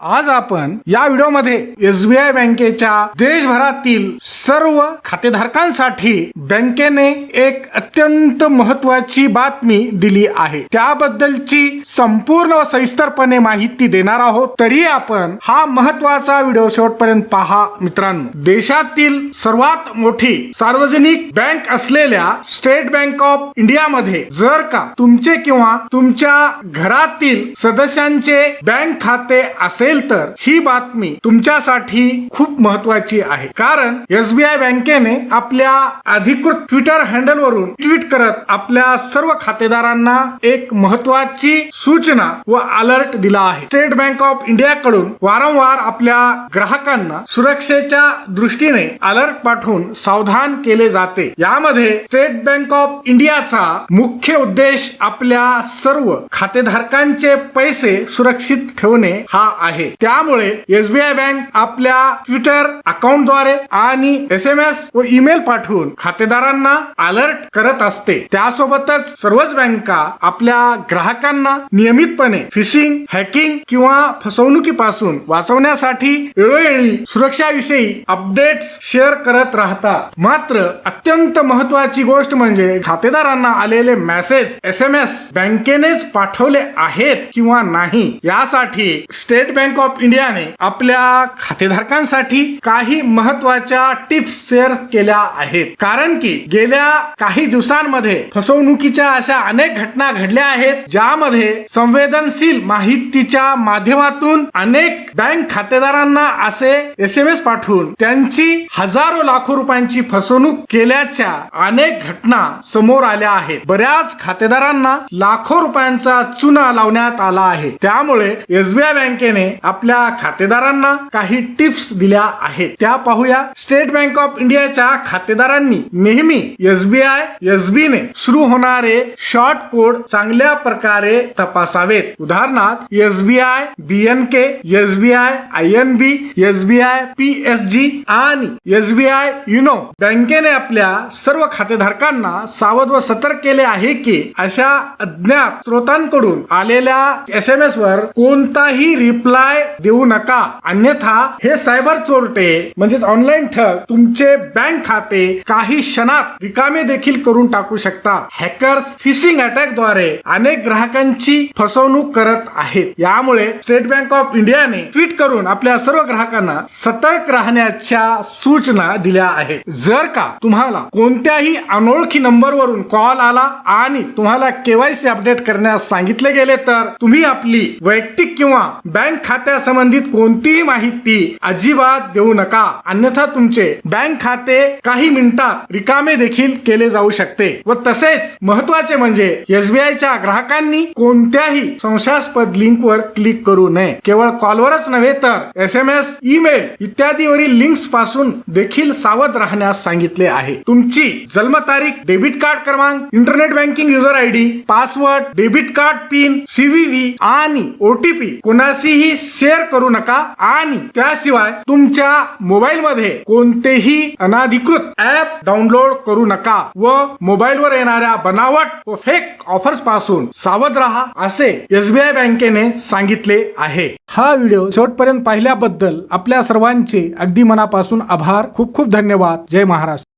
आज आपण या व्हिडिओमध्ये एसबीआय बँकेच्या देशभरातील सर्व खातेधारकांसाठी बँकेने एक अत्यंत महत्वाची बातमी दिली आहे. त्याबद्दलची संपूर्ण व सविस्तरपणे माहिती देणार आहोत. तरी आपण हा महत्त्वाचा व्हिडिओ शेवटपर्यंत पहा. मित्रांनो देशातील सर्वात मोठी सार्वजनिक बँक असलेल्या स्टेट बँक ऑफ इंडियामध्ये जर का तुमचे किंवा तुमच्या घरातील सदस्यांचे बँक खाते असेल तर ही बातमी तुमच्यासाठी खूप महत्वाची आहे. कारण एसबीआय बँकेने आपल्या अधिकृत ट्विटर हँडल वरून ट्विट करत आपल्या सर्व खातेदारांना एक महत्वाची सूचना व अलर्ट दिला आहे. स्टेट बँक ऑफ इंडिया कडून वारंवार आपल्या ग्राहकांना सुरक्षेच्या दृष्टीने अलर्ट पाठवून सावधान केले जाते. यामध्ये स्टेट बँक ऑफ इंडियाचा मुख्य उद्देश आपल्या सर्व खातेधारकांचे पैसे सुरक्षित ठेवणे हा आहे. त्यामुळे एसबीआय बँक आपल्या ट्विटर अकाउंटद्वारे आणि एस एम एस व ईमेल पाठवून खातेदारांना अलर्ट करत असते. त्यासोबतच सर्वच बँका आपल्या ग्राहकांना नियमितपणे फिशिंग हॅकिंग किंवा फसवणुकीपासून वाचवण्यासाठी वेळोवेळी सुरक्षाविषयी अपडेट्स शेअर करत राहतात. मात्र अत्यंत महत्वाची गोष्ट म्हणजे खातेदारांना आलेले मेसेज एस एम एस बँकेनेच पाठवले आहेत किंवा नाही यासाठी स्टेट बँक ऑफ इंडियाने आपल्या खातेधारकांसाठी काही महत्त्वाच्या टिप्स शेअर केल्या आहेत. कारण की गेल्या काही दिवसांमध्ये फसवणुकीच्या अशा अनेक घटना घडल्या आहेत ज्यामध्ये संवेदनशील माहितीच्या माध्यमातून अनेक बँक खातेदारांना असे एस एम एस पाठवून त्यांची हजारो लाखो रुपयांची फसवणूक केल्याच्या अनेक घटना समोर आल्या आहेत. बऱ्याच खातेदारांना लाखो रुपयांचा चुना लावण्यात आला आहे. त्यामुळे एसबीआय बँकेने आपल्या खातेदारांना काही टिप्स दिल्या आहेत. त्या पाहूया. स्टेट बँक ऑफ इंडियाच्या खातेदारांनी नेहमी एसबीआय एसबी ने सुरू होणारे शॉर्ट कोड चांगल्या प्रकारे तपासावेत. उदाहरणार्थ SBI BNK SBI I N B SBI P S G आणि एसबीआय युनो बँकेने आपल्या सर्व खातेधारकांना सावध व सतर्क केले आहे की अशा अज्ञात स्रोतांकडून आलेल्या एस एम एस वर कोणताही रिप्लाय देऊ नका. अन्यथा हे सायबर चोरटे म्हणजेच ऑनलाईन ठग तुमचे बँक खाते काही क्षणात रिकामे देखील करून टाकू शकता हॅकर्स फिशिंग अटॅकद्वारे अनेक ग्राहकांची फसवणूक करत आहेत. यामुळे स्टेट बँक ऑफ इंडियाने ट्विट करून आपल्या सर्व ग्राहकांना सतर्क राहण्याच्या सूचना दिल्या आहेत. जर का तुम्हाला कोणत्याही अनोळखी नंबरवरून कॉल आला आणि तुम्हाला केवायसी अपडेट करण्यास सांगितले गेले तर तुम्ही आपली वैयक्तिक किंवा बँक खात्यासंबंधित कोणतीही माहिती अजिबात देऊ नका. अन्यथा तुमचे बँक खाते काही मिनिटात रिकामे देखील केले जाऊ शकते. व तसेच महत्त्वाचे म्हणजे एसबीआयच्या ग्राहकांनी कोणत्याही संशयास्पद लिंकवर क्लिक करू नये. केवळ कॉलवरच नव्हे तर एस एम एस ईमेल इत्यादीवरील लिंक्सपासून देखील सावध राहण्यास सांगितले आहे. तुमची जन्मतारीख डेबिट कार्ड क्रमांक internet banking user I D password debit card pin CVV आणि ओटीपी कोणाशीही शेअर करू नका आणि त्याशिवाय तुमच्या मोबाईल मध्ये कोणतेही अनाधिकृत ऍप डाउनलोड करू नका व मोबाईलवर येणाऱ्या बनावट व फेक ऑफर्सपासून सावध राहा असे एसबीआय बँकेने सांगितले आहे. हा व्हिडिओ शेवटपर्यंत पाहिल्याबद्दल आपल्या सर्वांचे अगदी मनापासून आभार. खूप खूप धन्यवाद. जय महाराष्ट्र.